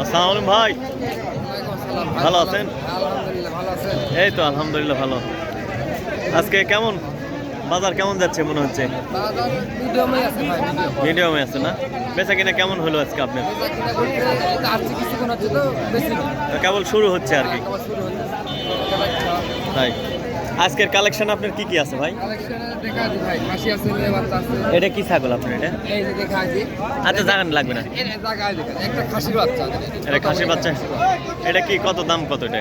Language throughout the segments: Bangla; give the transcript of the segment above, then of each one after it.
আসসালামু আলাইকুম ভাই। ভালো আছেন? এই তো আলহামদুলিল্লাহ ভালো। আজকে কেমন? বাজার কেমন যাচ্ছে মনে হচ্ছে? মিডিয়ামে আছে না? বেচা কিনা কেমন হলো আজকে আপনার? কেবল শুরু হচ্ছে আর কি। তাই। আজকের কালেকশন আপনার কি কি আছে ভাই? এটা কি ছাগল আপনার এটা? আচ্ছা জাগান লাগবে না। এটা খাসির বাচ্চা এটা কি কত দাম কত এটা?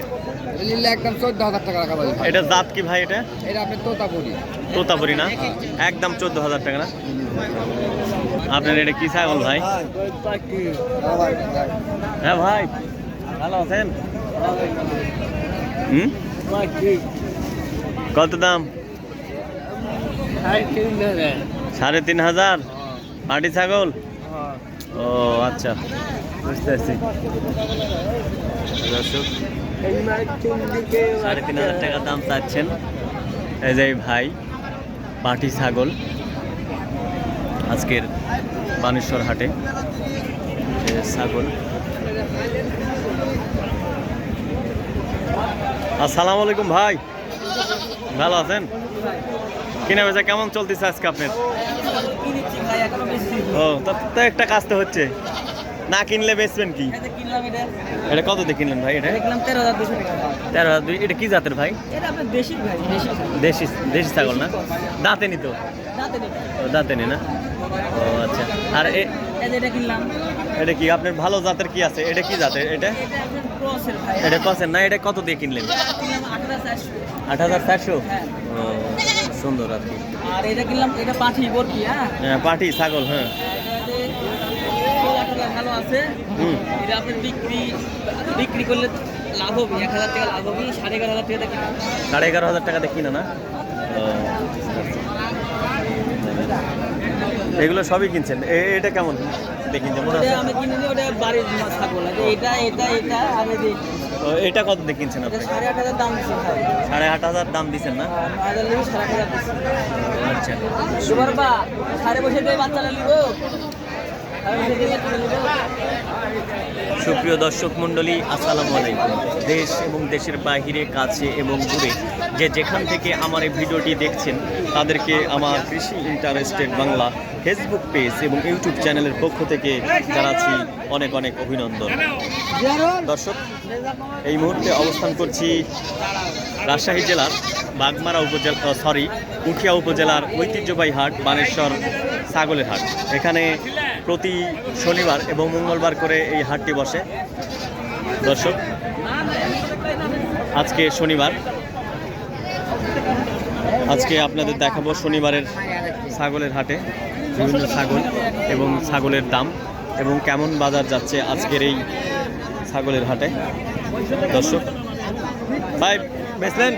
একদম চোদ্দ হাজার টাকা রাখা ভাই। এটা জাত কি ভাই এটা? এটা আপনি তোতাপুরি। তোতাপুরি না? একদম চোদ্দ হাজার টাকা না? আপনার এটা কি ছাগল ভাই? হ্যাঁ ভাই ভালো আছেন? হুম? কত দাম? সাড়ে তিন হাজার? পাটি ছাগল? ও আচ্ছা। বুঝতে পারছি সাড়ে তিন হাজার টাকা দাম চাচ্ছেন এই যে ভাই পাটি ছাগল আজকের বানেশ্বর হাটে। ছাগল। আসসালামু আলাইকুম ভাই। ভালো আছেন? কিনা বেচা কেমন চলতেছে আজকে আপনার? ও তা তো একটা কাজ তো হচ্ছে। না কিনলে বেচবেন কি? এটা কত দিয়ে কিনলেন ভাই এটা? তেরো হাজার দুশো তেরো হাজার দুই এটা কি জাতের ভাই? দেশি দেশি ছাগল না? দাঁতে নি তো? দাঁতে নি না? ও আচ্ছা। আর এ- এটা কি আপনার ভালো জাতের কি আছে? এটা কি জাতের? এটা? এটা কসেন না এটা কত দিয়ে কিনলেন? আট হাজার চারশো? হ্যাঁ। সুন্দর আর কি। আর এটা কিনলাম এটা পাঠি বরকি হ্যাঁ? হ্যাঁ পাটি ছাগল হ্যাঁ। ভালো আছে। এটা আপনার বিক্রি বিক্রি করলে লাভ হবে এক হাজার টাকা লাভ হবে সাড়ে এগারো হাজার টাকা কিনা। সাড়ে এগারো হাজার টাকা দিয়ে কিনা না? এগুলো সবই কিনছেন। এ- এটা কেমন? কিনছেন মনে আছে? আমি কিনে ওটা বাড়ির ছাগল। এটা এটা এটা আর এটা কত দিয়ে কিনছেন আপনি? সাড়ে আট হাজার দাম সাড়ে আট হাজার দাম দিচ্ছেন না? দিচ্ছে আচ্ছা। সাড়ে বসে বাচ্চা সুপ্রিয় দর্শক মণ্ডলী আসসালামু আলাইকুম। দেশ এবং দেশের বাহিরে কাছে এবং দূরে যে যেখান থেকে আমার এই ভিডিওটি দেখছেন তাদেরকে আমার কৃষি ইন্টারেস্টেড বাংলা ফেসবুক পেজ এবং ইউটিউব চ্যানেলের পক্ষ থেকে জানাচ্ছি অনেক অনেক অভিনন্দন। দর্শক এই মুহূর্তে অবস্থান করছি রাজশাহী জেলার বাগমারা উপজেলা সরি উখিয়া উপজেলার ঐতিহ্যবাহী হাট বানেশ্বর ছাগলের হাট। এখানে প্রতি শনিবার এবং মঙ্গলবার করে এই হাটটি বসে। দর্শক, আজকে শনিবার। আজকে আপনাদের দেখাবো শনিবারের ছাগলের হাটে বিভিন্ন ছাগল এবং ছাগলের দাম এবং কেমন বাজার যাচ্ছে আজকের এই ছাগলের হাটে। দর্শক, ভাই, বেচলেন?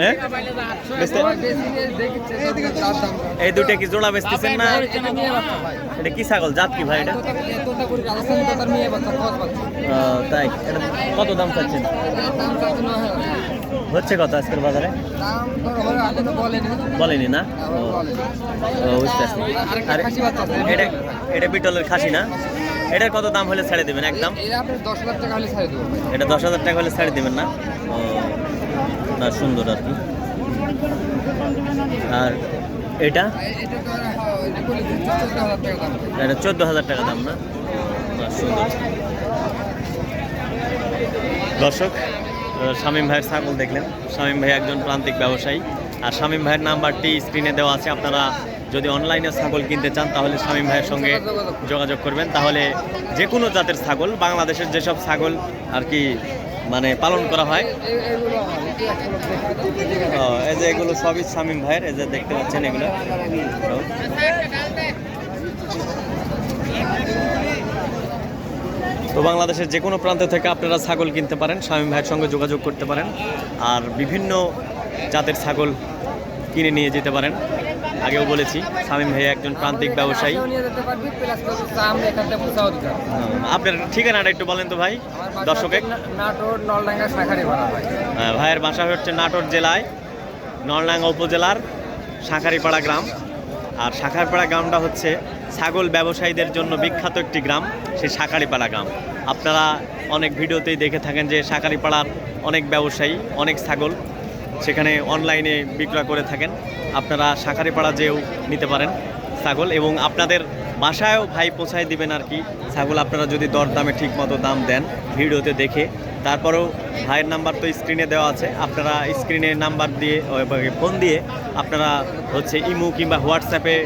হ্যাঁ? এই দুটো কি জোড়া বেচতেছেন না? এটা কি ছাগল? জাত কি ভাই এটা? তাই, এটা কত দাম চাচ্ছেন? হচ্ছে কত আজকের বাজারে? বলেনি না? এটা বিটলের খাসি না? এটার কত দাম হলে ছেড়ে দেবেন একদম? দশ হাজার টাকা হলে ছাড়ে দেবো এটা দশ হাজার টাকা হলে ছেড়ে দেবেন না? ও না সুন্দর আর কি। আর এটা? হ্যাঁ, এটা চোদ্দ হাজার টাকা দাম না? সুন্দর। দর্শক শামীম ভাইয়ের ছাগল দেখলেন। শামীম ভাই একজন প্রান্তিক ব্যবসায়ী। আর শামীম ভাইয়ের নাম্বারটি স্ক্রিনে দেওয়া আছে আপনারা যদি অনলাইনে ছাগল কিনতে চান, তাহলে শামীম ভাইয়ের সঙ্গে যোগাযোগ করবেন। তাহলে যে কোনো জাতের ছাগল, বাংলাদেশের যেসব ছাগল আর কি মানে পালন করা হয়। এই যে এগুলো সবই শামীম ভাইয়ের, এই যে দেখতে পাচ্ছেন এগুলো। তো বাংলাদেশের যে কোনো প্রান্ত থেকে আপনারা ছাগল কিনতে পারেন, শামীম ভাইয়ের সঙ্গে যোগাযোগ করতে পারেন। আর বিভিন্ন জাতের ছাগল কিনে নিয়ে যেতে পারেন। আগেও বলেছি শামীম ভাই একজন প্রান্তিক ব্যবসায়ী। আপনার ঠিকানাটা একটু বলেন তো ভাই আমার বাসা দর্শকে নাটোর নলডাঙ্গা শাখারি ভাই। ভাইয়ের বাসা হচ্ছে নাটোর জেলায় নলডাঙ্গা উপজেলার শাঁখারিপাড়া গ্রাম। আর শাখারপাড়া গ্রামটা হচ্ছে ছাগল ব্যবসায়ীদের জন্য বিখ্যাত একটি গ্রাম সেই শাকারিপাড়া গ্রাম। আপনারা অনেক ভিডিওতেই দেখে থাকেন যে শাকারিপাড়ার অনেক ব্যবসায়ী অনেক ছাগল। সেখানে অনলাইনে বিক্রয় করে থাকেন। আপনারা শাকারিপাড়া যেও নিতে পারেন ছাগল এবং আপনাদের বাসায়ও ভাই পৌঁছায় দিবেন আর কি। ছাগল আপনারা যদি দর দামে ঠিক মতো দাম দেন ভিডিওতে দেখে। তারপরেও ভাইয়ের নাম্বার তো স্ক্রিনে দেওয়া আছে। আপনারা স্ক্রিনে নাম্বার দিয়ে ফোন দিয়ে আপনারা হচ্ছে ইমো কিংবা হোয়াটসঅ্যাপে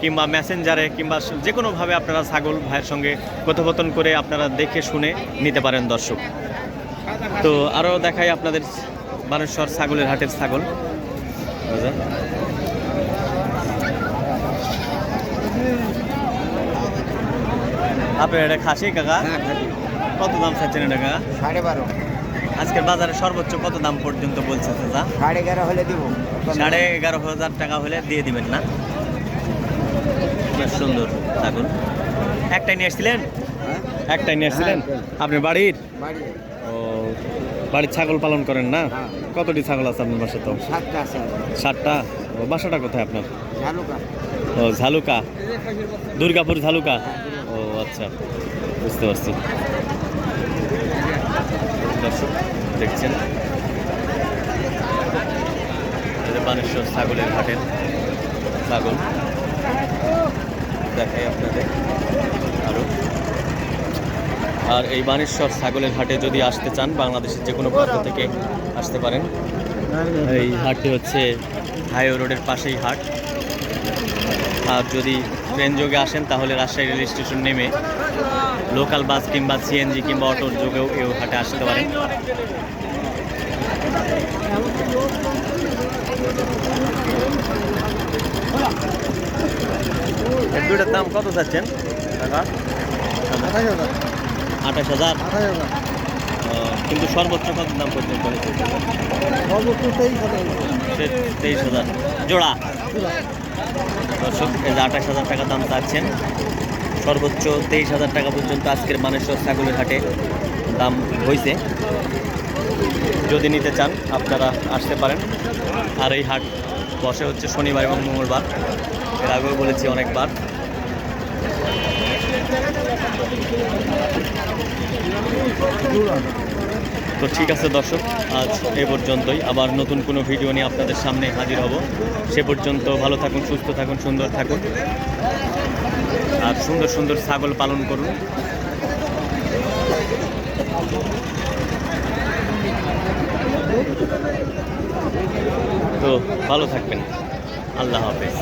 কিংবা মেসেঞ্জারে কিংবা যে কোনোভাবে আপনারা ছাগল ভাইয়ের সঙ্গে কথোপকথন করে আপনারা দেখে শুনে নিতে পারেন দর্শক। তো আরও দেখাই আপনাদের বানেশ্বর ছাগলের হাটের ছাগল? আপনার এটা খাসি কাকা? হ্যাঁ কত দাম চাচ্ছেন এটা কাকা? সাড়ে বারো। আজকের বাজারে সর্বোচ্চ কত দাম পর্যন্ত বলছে চাচা? সাড়ে এগারো হলে দিব। সাড়ে এগারো হাজার টাকা হলে দিয়ে দিবেন না? বেশ সুন্দর ছাগল। একটাই নিয়ে এসেছিলেন হ্যাঁ। একটাই নিয়ে এসেছিলেন আপনি বাড়ির। ও বাড়ির ছাগল পালন করেন না? হ্যাঁ। কতটি ছাগল আছে আপনার বাসা তো? সাতটা আছে ও বাসাটা কোথায় আপনার? ও ঝালুকা? দুর্গাপুর ঝালুকা? ও আচ্ছা। বুঝতে পারছি। দর্শক দেখছেন? বানেশ্বর ছাগলের হাটের ছাগল। দেখাই আপনাদের আরও আর এই বানেশ্বর ছাগলের হাটে যদি আসতে চান বাংলাদেশের যে কোনো প্রান্ত থেকে আসতে পারেন। এই হাটটি হচ্ছে হাইওয়ে রোডের পাশেই হাট। আর যদি ট্রেন যোগে আসেন তাহলে রাজশাহী রেল স্টেশন নেমে লোকাল বাস কিংবা সিএনজি কিংবা অটোর যোগেও এই হাটে আসতে পারেন। এর দুইটার দাম কত চাচ্ছেন? টাকা? আঠাশ হাজার। কিন্তু সর্বোচ্চ কত দাম পর্যন্ত হয়েছে? সে- তেইশ হাজার। জোড়া? দর্শক আঠাশ হাজার টাকা দাম চাচ্ছেন। সর্বোচ্চ তেইশ হাজার টাকা পর্যন্ত আজকের মানেশ্বর ছাগলের হাটে দাম হয়েছে। যদি নিতে চান আপনারা আসতে পারেন। আর এই হাট বসে হচ্ছে শনিবার এবং মঙ্গলবার। এর আগেও বলেছি অনেকবার। তো ঠিক আছে দর্শক, আজ এ পর্যন্তই। আবার নতুন কোনো ভিডিও নিয়ে আপনাদের সামনে হাজির হব। সে পর্যন্ত ভালো থাকুন, সুস্থ থাকুন, সুন্দর থাকুন। আর সুন্দর সুন্দর ছাগল পালন করুন। তো ভালো থাকবেন। আল্লাহ হাফেজ।